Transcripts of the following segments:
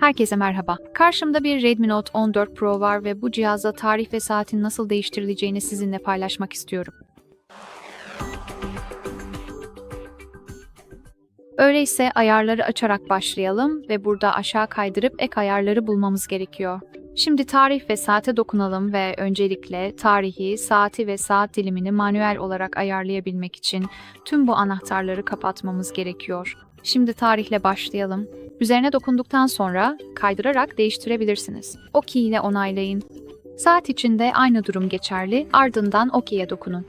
Herkese merhaba. Karşımda bir Redmi Note 14 Pro var ve bu cihazda tarih ve saatin nasıl değiştirileceğini sizinle paylaşmak istiyorum. Öyleyse ayarları açarak başlayalım ve burada aşağı kaydırıp ek ayarları bulmamız gerekiyor. Şimdi tarih ve saate dokunalım ve öncelikle tarihi, saati ve saat dilimini manuel olarak ayarlayabilmek için tüm bu anahtarları kapatmamız gerekiyor. Şimdi tarihle başlayalım. Üzerine dokunduktan sonra kaydırarak değiştirebilirsiniz. OK ile onaylayın. Saat için de aynı durum geçerli, ardından OK'ye dokunun.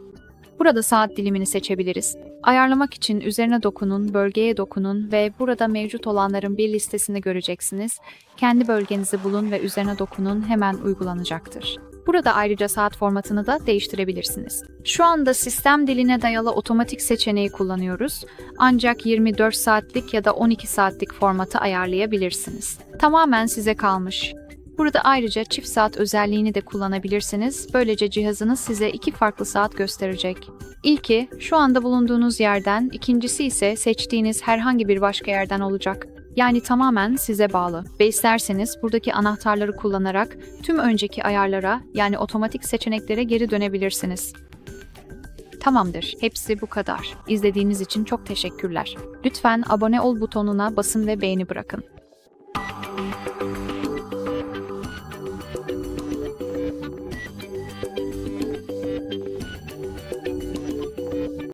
Burada saat dilimini seçebiliriz. Ayarlamak için üzerine dokunun, bölgeye dokunun ve burada mevcut olanların bir listesini göreceksiniz. Kendi bölgenizi bulun ve üzerine dokunun hemen uygulanacaktır. Burada ayrıca saat formatını da değiştirebilirsiniz. Şu anda sistem diline dayalı otomatik seçeneği kullanıyoruz. Ancak 24 saatlik ya da 12 saatlik formatı ayarlayabilirsiniz. Tamamen size kalmış. Burada ayrıca çift saat özelliğini de kullanabilirsiniz. Böylece cihazınız size iki farklı saat gösterecek. İlki şu anda bulunduğunuz yerden, ikincisi ise seçtiğiniz herhangi bir başka yerden olacak. Yani tamamen size bağlı. Ve isterseniz buradaki anahtarları kullanarak tüm önceki ayarlara yani otomatik seçeneklere geri dönebilirsiniz. Tamamdır. Hepsi bu kadar. İzlediğiniz için çok teşekkürler. Lütfen abone ol butonuna basın ve beğeni bırakın.